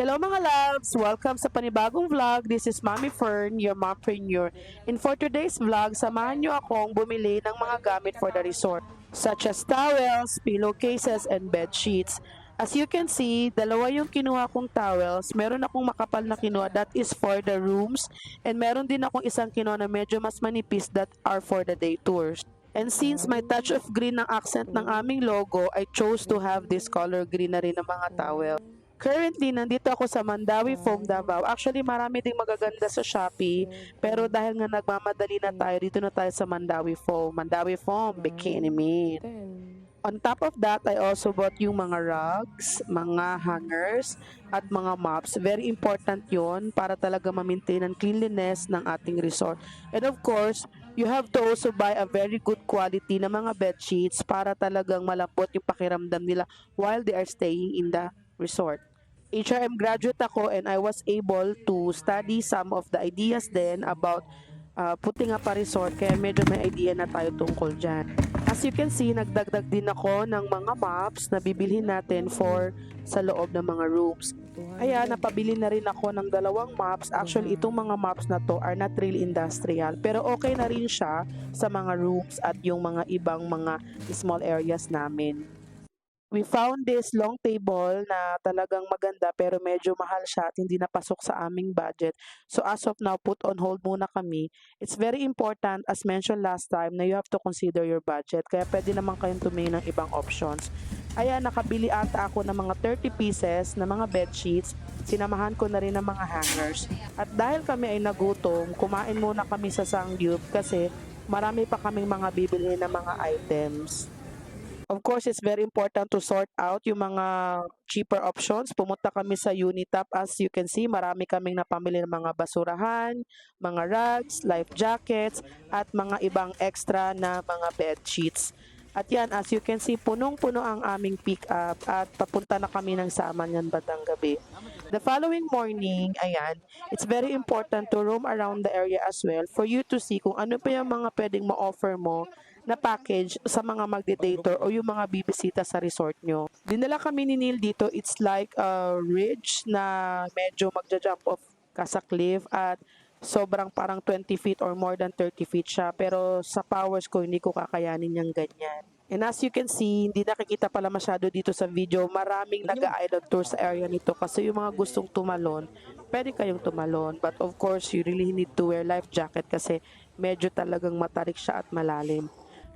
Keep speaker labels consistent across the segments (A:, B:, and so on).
A: Hello mga loves! Welcome sa panibagong vlog. This is Mommy Fern, your mompreneur. And for today's vlog, samahan nyo akong bumili ng mga gamit for the resort, such as towels, pillowcases, and bed sheets. As you can see, dalawa yung kinuha kong towels. Meron akong makapal na kinuha that is for the rooms. And meron din akong isang kinuha na medyo mas manipis that are for the day tours. And since may touch of green ng accent ng aming logo, I chose to have this color green na rin ng mga towel. Currently, nandito ako sa Mandawi Foam Davao. Actually, marami ding magaganda sa Shopee. Pero dahil nga nagmamadali na tayo, dito na tayo sa Mandawi Foam. Mandawi Foam, Bikini Meat. On top of that, I also bought yung mga rugs, mga hangers, at mga mops. Very important yon para talaga ma-maintain ang cleanliness ng ating resort. And of course, you have to also buy a very good quality na mga bed sheets para talagang malambot yung pakiramdam nila while they are staying in the resort. HRM graduate ako and I was able to study some of the ideas then about uh, putting up a resort kaya medyo may idea na tayo tungkol dyan. As you can see, nagdagdag din ako ng mga maps na bibilhin natin for sa loob ng mga rooms. Kaya napabili na rin ako ng dalawang maps. Actually, itong mga maps na to are not really industrial. Pero okay na rin siya sa mga rooms at yung mga ibang mga small areas namin. We found this long table na talagang maganda pero medyo mahal siya at hindi napasok sa aming budget. So as of now, put on hold muna kami. It's very important, as mentioned last time, na you have to consider your budget. Kaya pwede naman kayong tumingin ng ibang options. Ayan, nakabili ata ako ng mga 30 pieces na mga bed sheets. Sinamahan ko na rin ng mga hangers. At dahil kami ay nagutom, kumain muna kami sa Sangyup kasi marami pa kaming mga bibili na mga items. Of course, it's very important to sort out yung mga cheaper options. Pumunta kami sa Unitap. As you can see, marami kaming napamili ng mga basurahan, mga rugs, life jackets, at mga ibang extra na mga bed sheets. At yan, as you can see, punong-puno ang aming pick up at papunta na kami ng Samanyan Batang Gabi. The following morning, ayan, it's very important to roam around the area as well for you to see kung ano pa yung mga pwedeng ma-offer mo na package sa mga magde-dator o yung mga bibisita sa resort nyo. Dinala kami ni Neil dito, it's like a ridge na medyo magja-jump off ka sa cliff at sobrang parang 20 feet or more than 30 feet siya. Pero sa powers ko, hindi ko kakayanin yung ganyan. And as you can see, hindi nakikita pala masyado dito sa video. Maraming nag-island tour sa area nito kasi yung mga gustong tumalon, pwede kayong tumalon. But of course, you really need to wear life jacket kasi medyo talagang matarik siya at malalim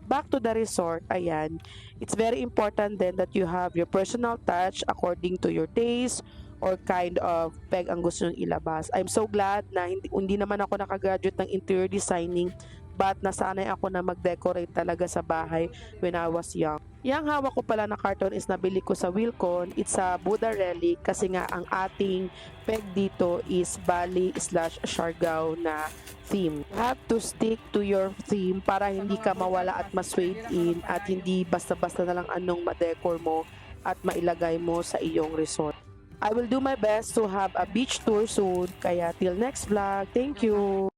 A: back to the resort, ayan, it's very important then that you have your personal touch according to your taste or kind of peg ang gusto nyo ilabas. I'm so glad na hindi, hindi naman ako nakagraduate ng interior designing but nasanay ako na mag-decorate talaga sa bahay when I was young. Yang hawak ko pala na carton is nabili ko sa Wilcon. It's a Buddha relic kasi nga ang ating peg dito is Bali slash Siargao na theme. You have to stick to your theme para hindi ka mawala at maswade in at hindi basta-basta na lang anong ma-decor mo at mailagay mo sa iyong resort. I will do my best to have a beach tour soon. Kaya till next vlog, thank you!